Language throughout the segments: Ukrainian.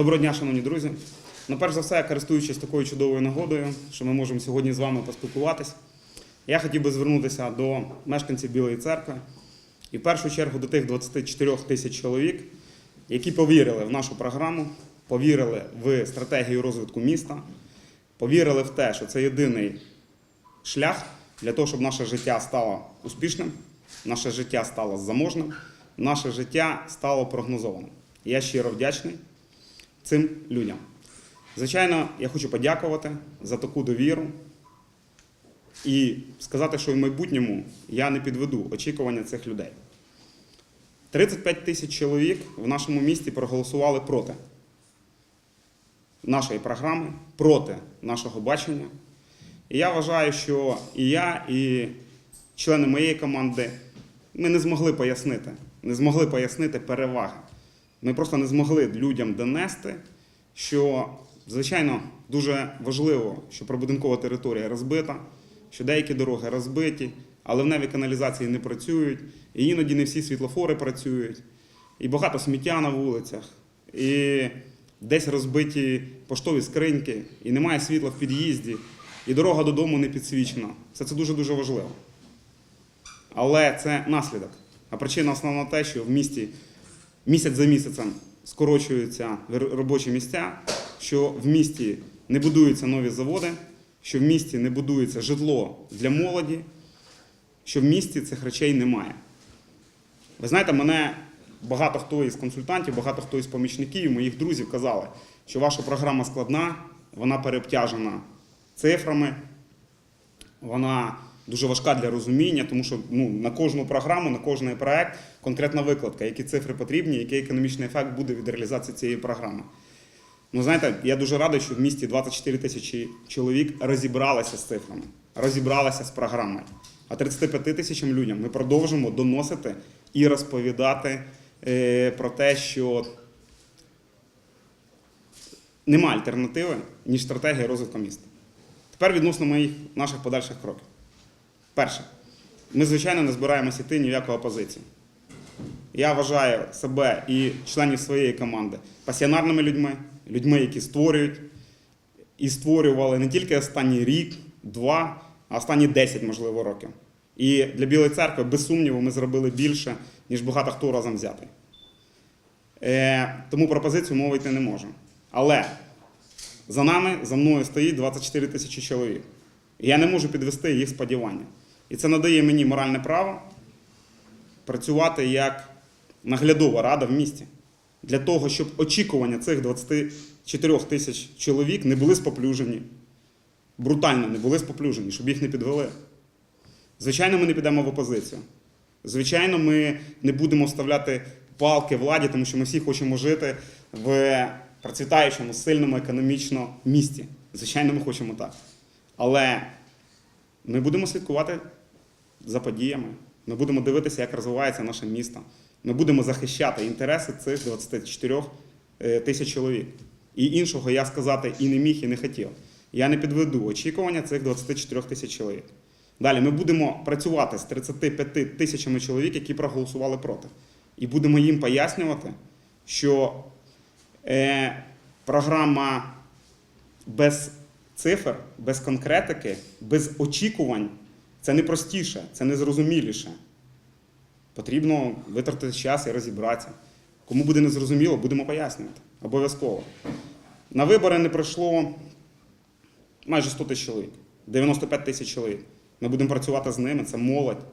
Доброго дня, шановні друзі. Ну, перш за все, користуючись такою чудовою нагодою, що ми можемо сьогодні з вами поспілкуватись, я хотів би звернутися до мешканців Білої церкви і в першу чергу до тих 24 тисяч чоловік, які повірили в нашу програму, повірили в стратегію розвитку міста, повірили в те, що це єдиний шлях для того, щоб наше життя стало успішним, наше життя стало заможним, наше життя стало прогнозованим. Я щиро вдячний цим людям. Звичайно, я хочу подякувати за таку довіру і сказати, що в майбутньому я не підведу очікування цих людей. 35 тисяч чоловік в нашому місті проголосували проти нашої програми, проти нашого бачення. І я вважаю, що і я, і члени моєї команди ми не змогли пояснити, не змогли пояснити переваги. Ми просто не змогли людям донести, що, звичайно, дуже важливо, що прибудинкова територія розбита, що деякі дороги розбиті, але в неві каналізації не працюють, і іноді не всі світлофори працюють, і багато сміття на вулицях, і десь розбиті поштові скриньки, і немає світла в під'їзді, і дорога додому не підсвічена. Все це дуже-дуже важливо. Але це наслідок. А причина основна те, що в місті місяць за місяцем скорочуються робочі місця, що в місті не будуються нові заводи, що в місті не будується житло для молоді, що в місті цих речей немає. Ви знаєте, мене багато хто із консультантів, багато хто із помічників, моїх друзів казали, що ваша програма складна, вона переобтяжена цифрами, вона дуже важка для розуміння, тому що ну, на кожну програму, на кожний проект конкретна викладка, які цифри потрібні, який економічний ефект буде від реалізації цієї програми. Ну, знаєте, я дуже радий, що в місті 24 тисячі чоловік розібралися з цифрами, розібралися з програмою. А 35 тисячам людям ми продовжимо доносити і розповідати е, про те, що нема альтернативи, ніж стратегія розвитку міста. Тепер відносно моїх наших подальших кроків. Перше, ми, звичайно, не збираємося йти ні в яку опозицію. Я вважаю себе і членів своєї команди пасіонарними людьми, людьми, які створюють і створювали не тільки останній рік, два, а останні 10, можливо, років. І для Білої церкви, без сумніву, ми зробили більше, ніж багато хто разом взятий. Е, тому пропозицію мови йти не може. Але за нами, за мною стоїть 24 тисячі чоловік. Я не можу підвести їх сподівання. І це надає мені моральне право працювати як наглядова рада в місті. Для того, щоб очікування цих 24 тисяч чоловік не були споплюжені, брутально не були споплюжені, щоб їх не підвели. Звичайно, ми не підемо в опозицію. Звичайно, ми не будемо вставляти палки владі, тому що ми всі хочемо жити в процвітаючому, сильному економічно місті. Звичайно, ми хочемо так. Але ми будемо слідкувати за подіями. Ми будемо дивитися, як розвивається наше місто. Ми будемо захищати інтереси цих 24 е, тисяч чоловік. І іншого я сказати і не міг, і не хотів. Я не підведу очікування цих 24 тисяч чоловік. Далі ми будемо працювати з 35 тисячами чоловік, які проголосували проти. І будемо їм пояснювати, що е, програма без цифр, без конкретики, без очікувань це не простіше, це не зрозуміліше. Потрібно витратити час і розібратися. Кому буде незрозуміло, будемо пояснювати. Обов'язково. На вибори не прийшло майже 100 тисяч чоловік, 95 тисяч чоловік. Ми будемо працювати з ними, це молодь,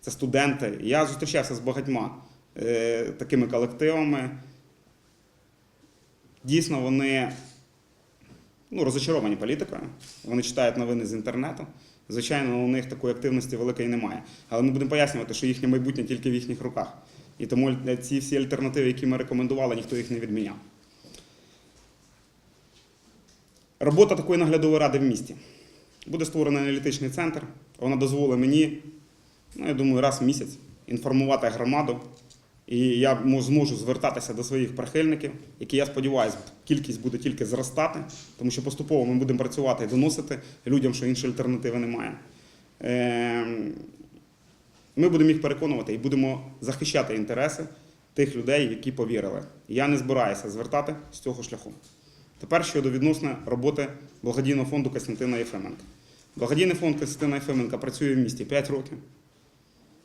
це студенти. Я зустрічався з багатьма е, такими колективами. Дійсно, вони ну, розочаровані політикою. Вони читають новини з інтернету. Звичайно, у них такої активності великої немає. Але ми будемо пояснювати, що їхнє майбутнє тільки в їхніх руках. І тому ці всі альтернативи, які ми рекомендували, ніхто їх не відміняв. Робота такої наглядової ради в місті. Буде створений аналітичний центр. Вона дозволить мені, ну, я думаю, раз в місяць інформувати громаду. І я зможу звертатися до своїх прихильників, які, я сподіваюся, кількість буде тільки зростати, тому що поступово ми будемо працювати і доносити людям, що іншої альтернативи немає. Ем, Ми будемо їх переконувати і будемо захищати інтереси тих людей, які повірили. Я не збираюся звертати з цього шляху. Тепер щодо відносно роботи благодійного фонду Костянтина Єфременка. Благодійний фонд Костянтина Єфременка працює в місті 5 років.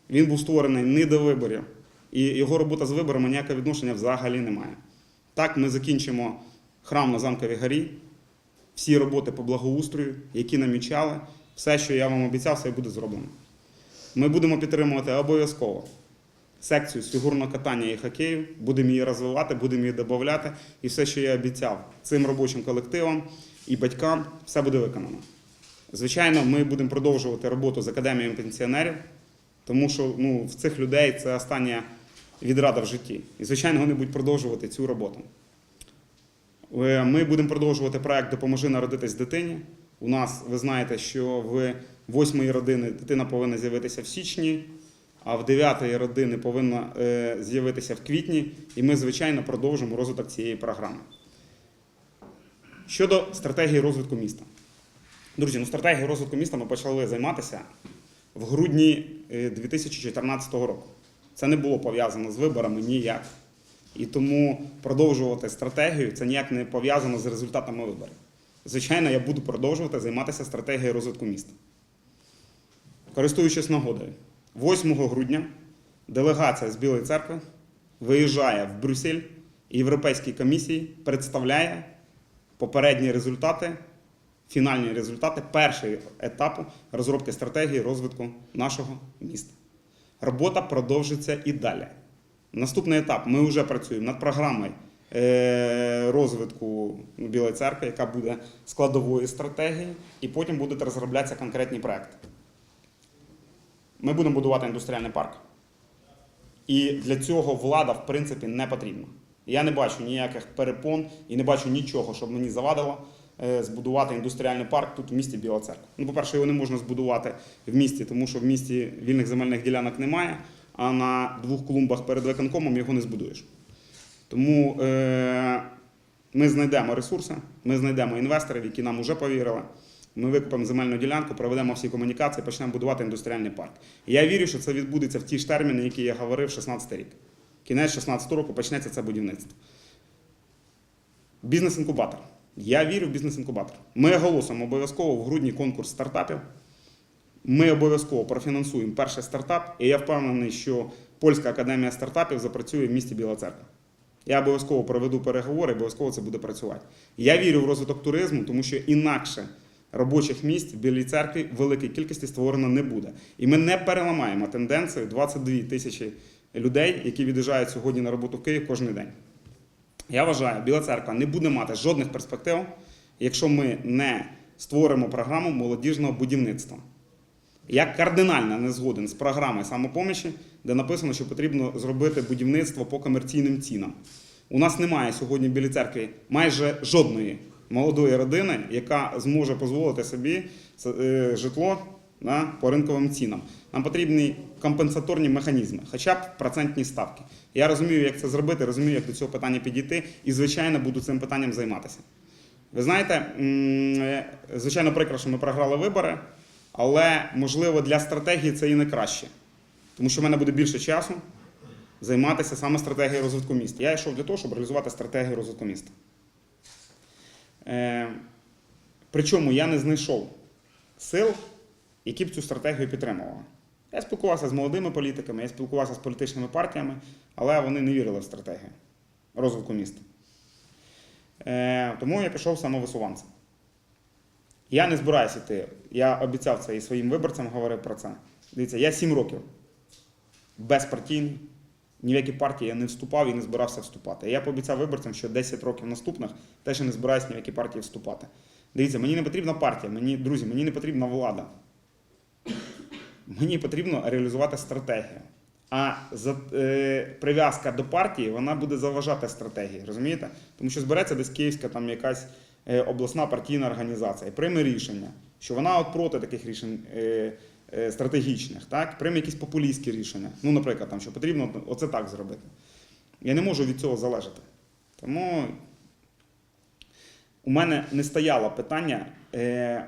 Він був створений не до виборів, і його робота з виборами ніякого відношення взагалі немає. Так, ми закінчимо храм на Замковій горі, всі роботи по благоустрою, які намічали, все, що я вам обіцяв, все буде зроблено. Ми будемо підтримувати обов'язково секцію з фігурного катання і хокею, будемо її розвивати, будемо її додати. І все, що я обіцяв цим робочим колективам і батькам, все буде виконано. Звичайно, ми будемо продовжувати роботу з академією пенсіонерів, тому що ну, в цих людей це остання відрада в житті. І, звичайно, вони будуть продовжувати цю роботу. Е, Ми будемо продовжувати проект Допоможи народитись дитині. У нас, ви знаєте, що в восьмої родини дитина повинна з'явитися в січні, а в дев'ятої родини повинна е, з'явитися в квітні. І ми, звичайно, продовжимо розвиток цієї програми. Щодо стратегії розвитку міста. Друзі, ну стратегією розвитку міста ми почали займатися в грудні е, 2014 року. Це не було пов'язано з виборами ніяк. І тому продовжувати стратегію це ніяк не пов'язано з результатами виборів. Звичайно, я буду продовжувати займатися стратегією розвитку міста. Користуючись нагодою, 8 грудня делегація з Білої церкви виїжджає в Брюссель і Європейській комісії представляє попередні результати, фінальні результати першого етапу розробки стратегії розвитку нашого міста. Робота продовжиться і далі. Наступний етап ми вже працюємо над програмою е, розвитку Білої церкви, яка буде складовою стратегії, і потім будуть розроблятися конкретні проекти. Ми будемо будувати індустріальний парк. І для цього влада, в принципі, не потрібна. Я не бачу ніяких перепон і не бачу нічого, щоб мені завадило збудувати індустріальний парк тут в місті Біла Церква. Ну, по-перше, його не можна збудувати в місті, тому що в місті вільних земельних ділянок немає, а на двох клумбах перед виконкомом його не збудуєш. Тому е, ми знайдемо ресурси, ми знайдемо інвесторів, які нам вже повірили. Ми викупимо земельну ділянку, проведемо всі комунікації, почнемо будувати індустріальний парк. Я вірю, що це відбудеться в ті ж терміни, які я говорив 16 рік. Кінець 16 року почнеться це будівництво. Бізнес-інкубатор. Я вірю в бізнес-інкубатор. Ми оголосимо обов'язково в грудні конкурс стартапів. Ми обов'язково профінансуємо перший стартап, і я впевнений, що Польська академія стартапів запрацює в місті Біла Церква. Я обов'язково проведу переговори, обов'язково це буде працювати. Я вірю в розвиток туризму, тому що інакше робочих місць в Білій церкві в великій кількості створено не буде. І ми не переламаємо тенденцію 22 тисячі людей, які від'їжджають сьогодні на роботу в Київ кожен день. Я вважаю, Біла церква не буде мати жодних перспектив, якщо ми не створимо програму молодіжного будівництва. Я кардинально не згоден з програмою самопомічі, де написано, що потрібно зробити будівництво по комерційним цінам. У нас немає сьогодні в Білій церкві майже жодної молодої родини, яка зможе дозволити собі е, житло на, по ринковим цінам. Нам потрібні компенсаторні механізми, хоча б процентні ставки. Я розумію, як це зробити, розумію, як до цього питання підійти, і, звичайно, буду цим питанням займатися. Ви знаєте, е, звичайно, прикро, що ми програли вибори, але можливо для стратегії це і не краще. Тому що в мене буде більше часу займатися саме стратегією розвитку міста. Я йшов для того, щоб реалізувати стратегію розвитку міста. Е, причому я не знайшов сил, які б цю стратегію підтримували. Я спілкувався з молодими політиками, я спілкувався з політичними партіями, але вони не вірили в стратегію розвитку міста. Е, тому я пішов самовисуванцем. Я не збираюся йти. Я обіцяв це і своїм виборцям говорив про це. Дивіться, я 7 років безпартійний, ні в які партії я не вступав і не збирався вступати. Я пообіцяв виборцям, що 10 років наступних теж не збираюся ні в які партії вступати. Дивіться, мені не потрібна партія, мені, друзі, мені не потрібна влада. Мені потрібно реалізувати стратегію. А за, е, прив'язка до партії вона буде заважати стратегії, розумієте? Тому що збереться десь київська там якась е, обласна партійна організація і прийме рішення, що вона от проти таких рішень е, е, стратегічних, так? прийме якісь популістські рішення. Ну, наприклад, там, що потрібно оце так зробити. Я не можу від цього залежати. Тому у мене не стояло питання е,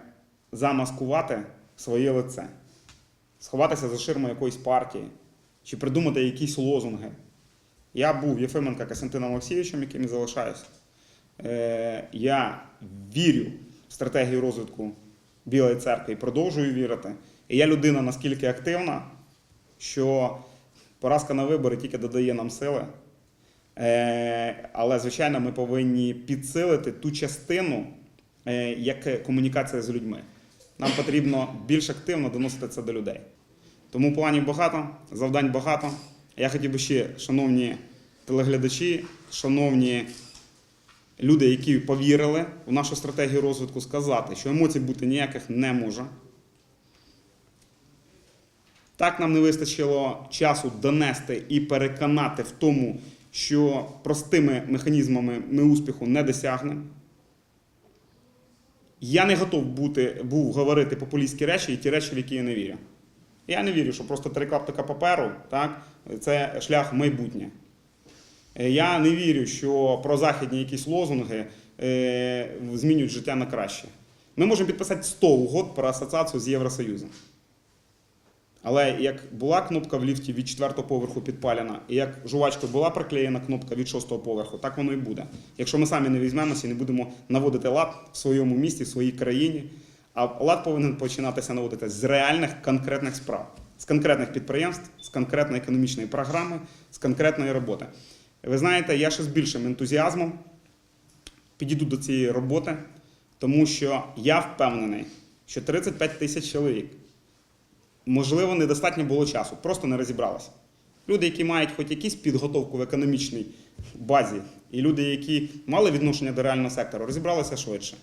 замаскувати своє лице, сховатися за ширму якоїсь партії чи придумати якісь лозунги. Я був Єфименко Костянтином Олексійовичем, яким і залишаюся. Е, Я вірю в стратегію розвитку Білої церкви і продовжую вірити. І я людина наскільки активна, що поразка на вибори тільки додає нам сили. Е, Але, звичайно, ми повинні підсилити ту частину, е, як комунікація з людьми. Нам потрібно більш активно доносити це до людей. Тому планів багато, завдань багато. Я хотів би ще, шановні телеглядачі, шановні люди, які повірили в нашу стратегію розвитку, сказати, що емоцій бути ніяких не може. Так нам не вистачило часу донести і переконати в тому, що простими механізмами ми успіху не досягнемо. Я не готов бути, був говорити популістські речі і ті речі, в які я не вірю. Я не вірю, що просто три клаптика паперу так, це шлях в майбутнє. Е, Я не вірю, що прозахідні якісь лозунги е, змінюють життя на краще. Ми можемо підписати 100 угод про асоціацію з Євросоюзом. Але як була кнопка в ліфті від 4 поверху підпалена, і як жувачкою була приклеєна кнопка від 6 поверху, так воно і буде. Якщо ми самі не візьмемося і не будемо наводити лад в своєму місті, в своїй країні, а лад повинен починатися наводити з реальних конкретних справ, з конкретних підприємств, з конкретної економічної програми, з конкретної роботи. Ви знаєте, я ще з більшим ентузіазмом підійду до цієї роботи, тому що я впевнений, що 35 тисяч чоловік можливо, недостатньо було часу, просто не розібралися. Люди, які мають хоч якусь підготовку в економічній базі, і люди, які мали відношення до реального сектору, розібралися швидше.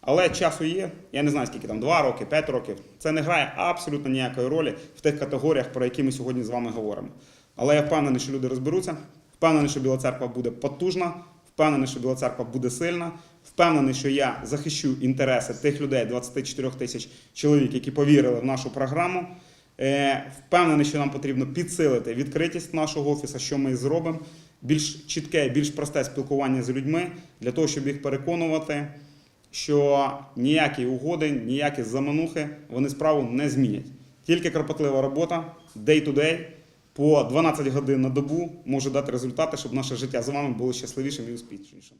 Але часу є, я не знаю, скільки там, 2 роки, 5 років. Це не грає абсолютно ніякої ролі в тих категоріях, про які ми сьогодні з вами говоримо. Але я впевнений, що люди розберуться, впевнений, що Біла церква буде потужна, впевнений, що Біла церква буде сильна, впевнений, що я захищу інтереси тих людей, 24 тисяч чоловік, які повірили в нашу програму. Е, Впевнений, що нам потрібно підсилити відкритість нашого офісу, що ми зробимо, більш чітке, більш просте спілкування з людьми для того, щоб їх переконувати, що ніякі угоди, ніякі заманухи вони справу не змінять. Тільки кропотлива робота, day-to-day, по 12 годин на добу може дати результати, щоб наше життя з вами було щасливішим і успішнішим.